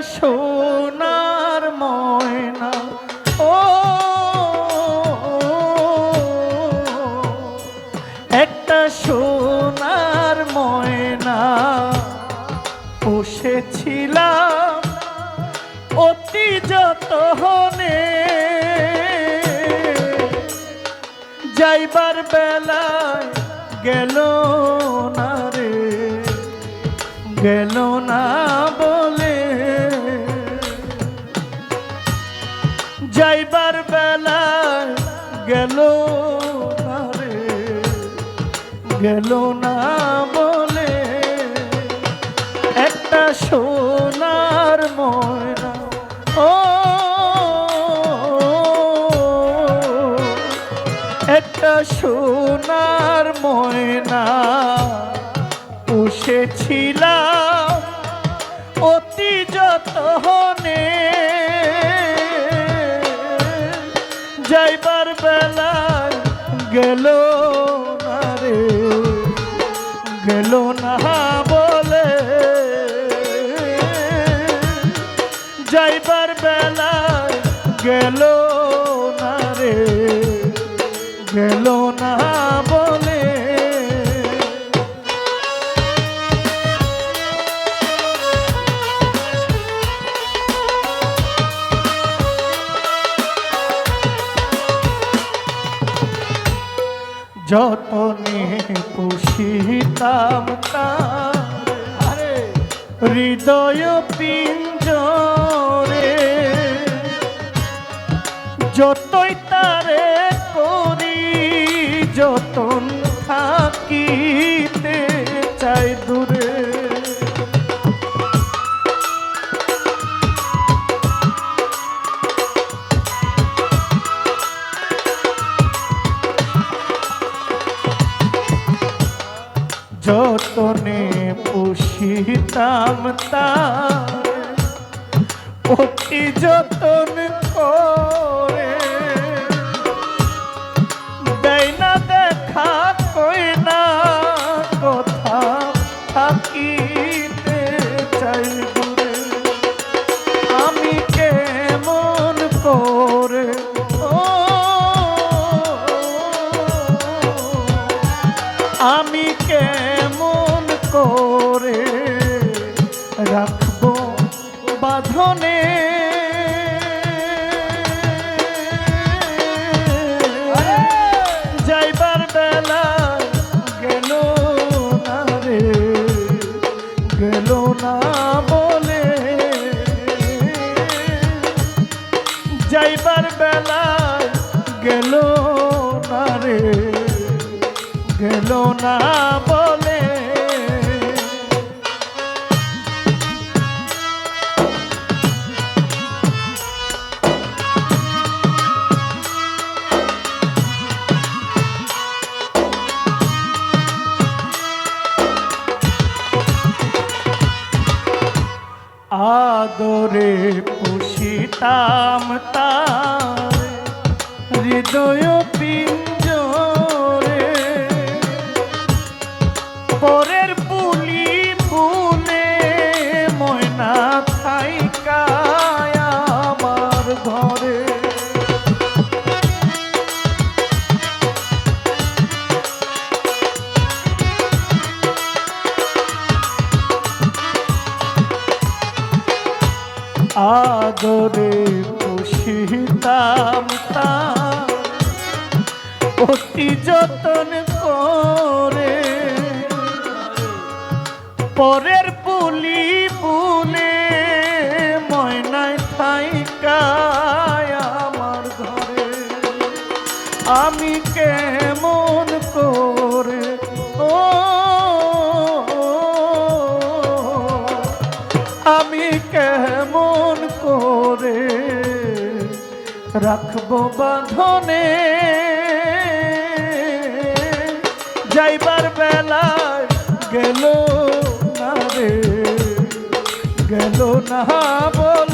সোনার ময়না, ও, একটা সোনার ময়না পুষেছিলাম অতি যতনে। যাইবার বেলায় গেল না রে, গেল না না গেল না বলে। একটা সোনার ময়না ও একটা সোনার ময়না পুষেছিলাম। গেল। হৃদয় পিঞ্জরে যতই তারে করি যতন থাকিতে চাই দূরে। যতনে পুষিতাম তার অতি যতন আদরে পুষিতাম তার হৃদয় পিঞ্জরে পরের পুলি ফুলে ময়না থাইকায় আমার ঘরে। আদরে পুষিতাম তার অতি যতন পরের পুলি পুলে ময়নায় থাইকায় আমার ঘরে। আমি কেমন করে ও, আমি কেমন করে রাখব বাঁধনে? যাইবার বেলায় বলে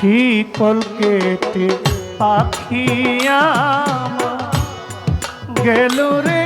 শিকল কেটে পাখিয়া গেল রে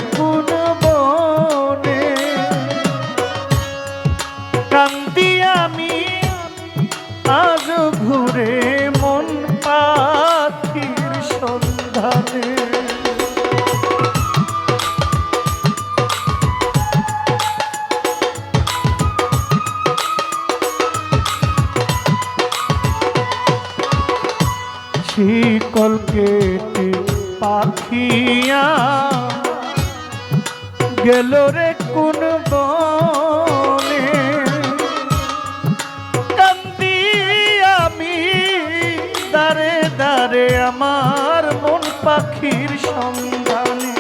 গেল রে কোন বনে। কান্দি আমি দারে দারে আমার মন পাখির সন্ধানে।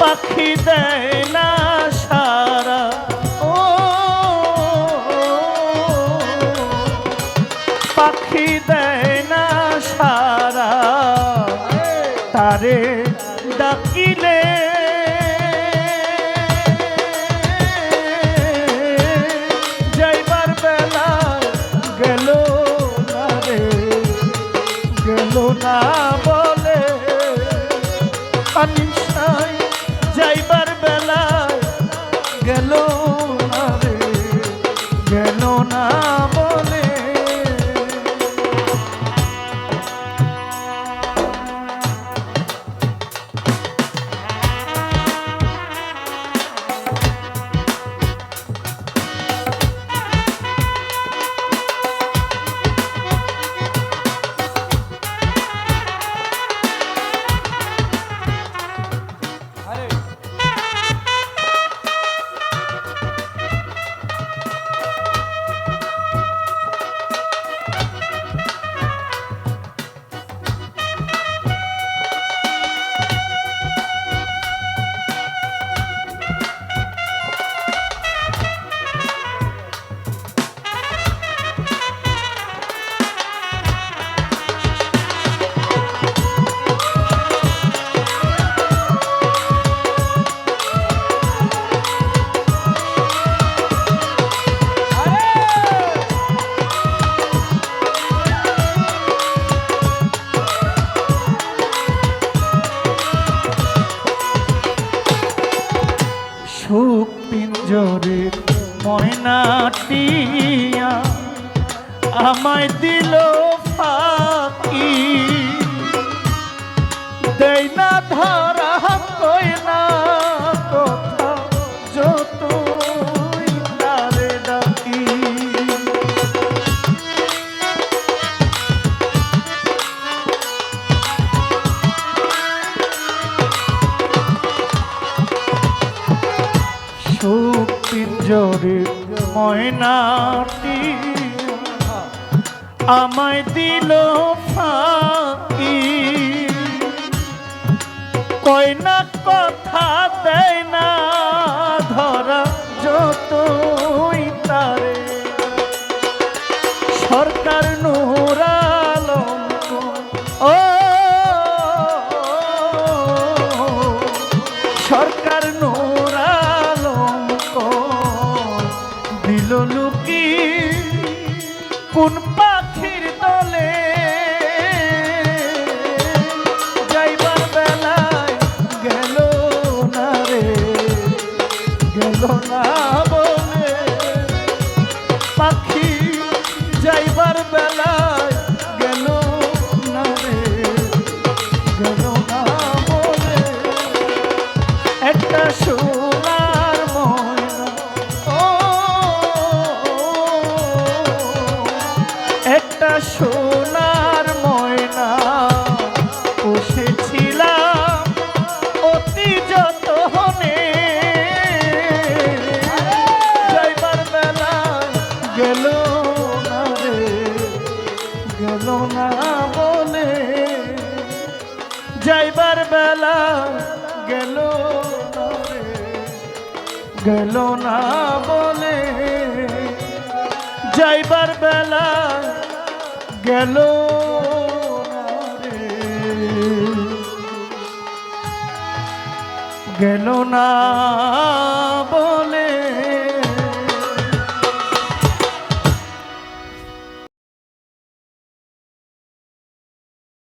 পাখি দেয় না সারা, ও। পাখি দেয় না সারা, তারে ডাকিলে one ময়নাটিয়া আমায় দিল ফাঁকি। দেয় না ধরা আমায় দিল ফাঁকি। কয় না কথা দেয় না ধরা যতই পাখি যাইবার বেলা গেল গেল না